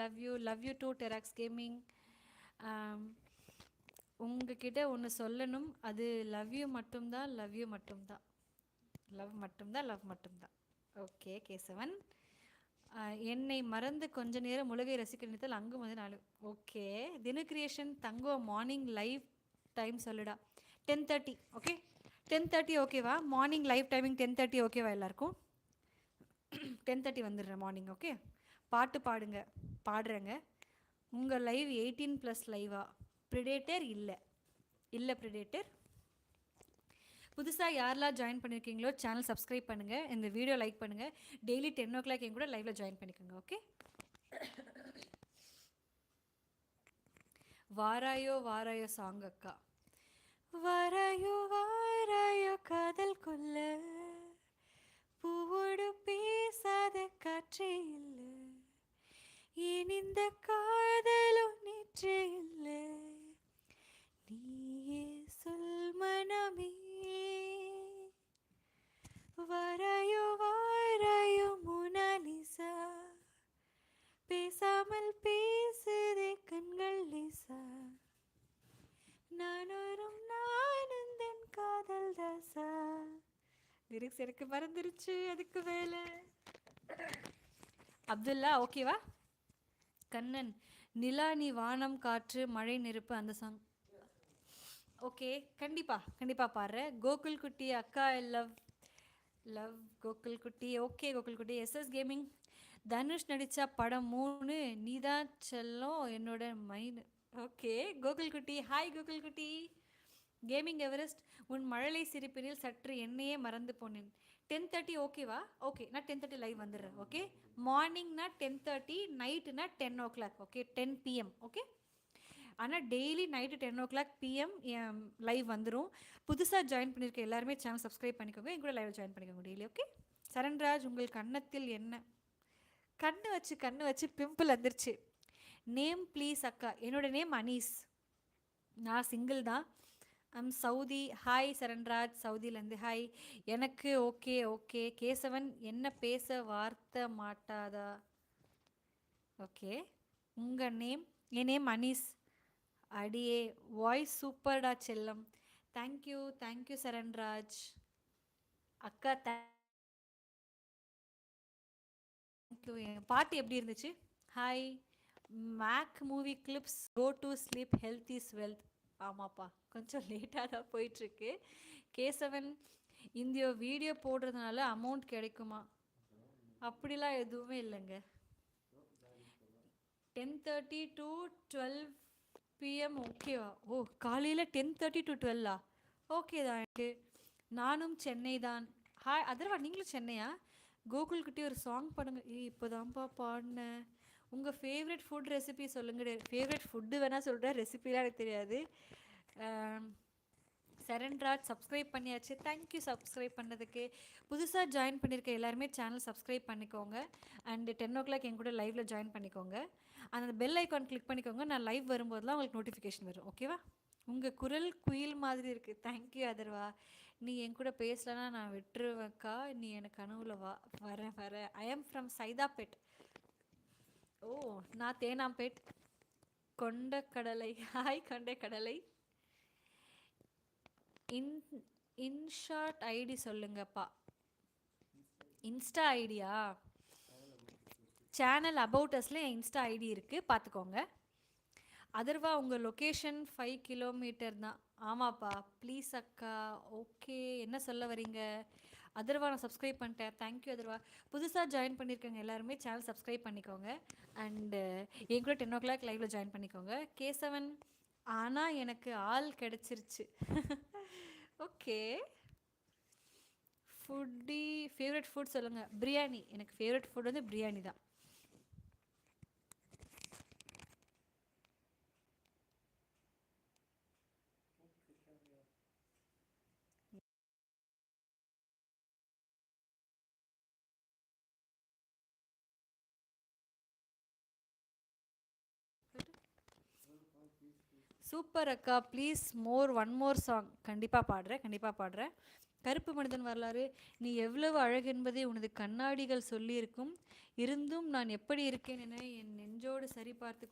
Love you love you too டெராக்ஸ் gaming உங்ககிட்ட ஒன்று சொல்லணும். அது லவ் யூ மட்டும்தான் லவ் யூ மட்டும்தான் லவ் மட்டும்தான் லவ் மட்டும்தான் ஓகே கேசவன் என்னை மறந்து கொஞ்ச நேரம் உலகை ரசிக்க நினைத்தால் அங்கும் வந்து நாலு. ஓகே தின கிரியேஷன் தங்குவோம் மார்னிங் லைவ் டைம் சொல்லுடா. Ten thirty okay ten thirty ஓகேவா morning live timing ten thirty ஓகேவா எல்லாருக்கும்? டென் தேர்ட்டி வந்துடுறேன் மார்னிங் ஓகே பாட்டு பாடுங்க பாடுறேங்க. உங்கள் லைவ் எயிட்டீன் ப்ளஸ் லைவா ப்ரிடேட்டர் இல்லை. இல்லை ப்ரிடேட்டர் புதுசாக யாரெல்லாம் ஜாயின் பண்ணியிருக்கீங்களோ சேனல் சப்ஸ்கிரைப் பண்ணுங்கள் இந்த வீடியோ லைக் பண்ணுங்கள் டெய்லி டென் ஓ கிளாக் என் கூட லைவில் ஜாயின் பண்ணிக்கோங்க ஓகே வாராயோ வாராயோ சாங் அக்கா வாராயோ வாராயோ காதல் கொல்ல பூவோடு பேசாத காற்றே. இந்த காதலும் நேற்றே இல்லை நீயே சொல் மனமே. வரையோ வாராயோ பேசாமல் பேசுதே கண்கள் லிசா. நான் ஒரு நானந்தன் காதல் தாசா. லிரிக்ஸ் எனக்கு மறந்துருச்சு அதுக்கு மேலே. அப்துல்லா ஓகேவா? கண்ணன் நிலா நீ வானம் காற்று மழை நெருப்பு அந்த சாங் ஓகே கண்டிப்பா கண்டிப்பா பாடுறேன் கோகுல் குட்டி அக்கா லவ் லவ் கோகுல் குட்டி ஓகே கோகுல் குட்டி எஸ்எஸ் கேமிங் தனுஷ் நடித்த படம் மூணு நீதான் செல்லும் என்னோட மைண்ட் ஓகே கோகுல் குட்டி ஹாய் கோகுல் குட்டி கேமிங் எவரெஸ்ட் உன் மழலை சிரிப்பினில் சற்று என்னையே மறந்து போனேன். டென் தேர்ட்டி ஓகேவா ஓகே நான் டென் தேர்ட்டி லைவ் வந்துடுறேன் ஓகே மார்னிங்னா ten thirty நைட்டுனா ten o'clock okay ten PM okay ஆனால் daily night ten o'clock PM live வந்துடும் புதுசாக ஜாயின் பண்ணியிருக்க எல்லாருமே சேனல் சப்ஸ்கிரைப் பண்ணிக்கோங்க. என் கூட லைவ் ஜாயின் பண்ணிக்கோங்க டெய்லி ஓகே சரண்ராஜ் உங்கள் கன்னத்தில் என்ன? கண்ணு வச்சு கண்ணு வச்சு பிம்பிள் வந்துருச்சு. நேம் ப்ளீஸ் அக்கா. என்னோட நேம் அனீஸ் நான் சிங்கிள் தான். ஐம் சவுதி ஹாய் சரண்ராஜ் சவுதியிலேருந்து ஹாய் எனக்கு ஓகே ஓகே கேசவன் என்ன பேச வார்த்தை மாட்டாதா? ஓகே உங்கள் நேம் என் நேம் அனீஸ். அடியே வாய்ஸ் சூப்பர்டா செல்லம். தேங்க்யூ தேங்க்யூ சரண்ராஜ் அக்கா தேங்க்யூ என் பாட்டு எப்படி இருந்துச்சு? Hi make movie clips go to sleep health is wealth ஆமாப்பா. கொஞ்சம் லேட்டாக தான் போயிட்டுருக்கு. கேசவன் இந்தியோ வீடியோ போடுறதுனால அமௌண்ட் கிடைக்குமா? அப்படிலாம் எதுவுமே இல்லைங்க. Ten thirty to twelve PM ஓகேவா ஓ காலையில் டென் தேர்ட்டி டு டுவெல்லா ஓகே தான் எனக்கு. நானும் சென்னை தான். ஹாய் அதர்வா நீங்களும் சென்னையா? கோகுல்கிட்டே ஒரு சாங் பாடுங்க. ஏய் இப்போதான்ப்பா பாடினேன். உங்கள் ஃபேவரட் ஃபுட் ரெசிபி சொல்லுங்க. ஃபேவரட் ஃபுட்டு வேணால் சொல்கிறேன் ரெசிபிலாம் எனக்கு தெரியாது. சரண்ராஜ் சப்ஸ்கிரைப் பண்ணியாச்சு. தேங்க்யூ சப்ஸ்கிரைப் பண்ணதுக்கு. புதுசாக ஜாயின் பண்ணியிருக்க எல்லாருமே சேனல் சப்ஸ்கிரைப் பண்ணிக்கோங்க. அண்டு டென் ஓ கிளாக் என் கூட லைவில் ஜாயின் பண்ணிக்கோங்க. அந்த பெல் ஐக்கான் கிளிக் பண்ணிக்கோங்க. நான் லைவ் வரும்போதெல்லாம் உங்களுக்கு நோட்டிஃபிகேஷன் வரும். ஓகேவா உங்கள் குரல் குயில் மாதிரி இருக்குது தேங்க்யூ அதர்வா நீ என் கூட பேசலன்னா நான் விட்டுருவேக்கா நீ எனக்கு கனவுல வா. வரேன் வரேன். ஐ ஆம் ஃப்ரம் சைதாபேட் ஓ நான் தேனாம்பேட். கொண்ட கடலை. ஹாய் கொண்ட கடலை. இன் இன்ஷார்ட் ஐடி சொல்லுங்கப்பா. Insta idea? சேனல் அபவுட் அஸ்ல என் இன்ஸ்டா ஐடி இருக்குது பார்த்துக்கோங்க அதர்வா உங்கள் லொக்கேஷன் ஃபைவ் கிலோமீட்டர் தான். ஆமாப்பா ப்ளீஸ் அக்கா ஓகே. என்ன சொல்ல வரீங்க? அதர்வா நான் சப்ஸ்கிரைப் பண்ணிட்டேன். Thank you Atharva. புதுசாக ஜாயின் பண்ணியிருக்கவங்க எல்லாருமே சேனல் சப்ஸ்கிரைப் பண்ணிக்கோங்க. அண்டு uh, என் கூட டென் ஓ கிளாக் லைவில் ஜாயின் பண்ணிக்கோங்க. கே செவன் ஆனால் எனக்கு ஆள் கிடச்சிருச்சு. ஓகே ஃபுட்டி ஃபேவரட் ஃபுட் சொல்லுங்கள் பிரியாணி எனக்கு ஃபேவரட் ஃபுட் வந்து பிரியாணி தான். சூப்பர் அக்கா please more one more song கண்டிப்பாக பாடுறேன் கண்டிப்பாக பாடுறேன். கருப்பு மனிதன் வரலாறு நீ எவ்வளவு அழகென்பதை உனது கண்ணாடிகள் சொல்லியிருக்கும். இருந்தும் நான் எப்படி இருக்கேன் என என் நெஞ்சோடு சரி பார்த்து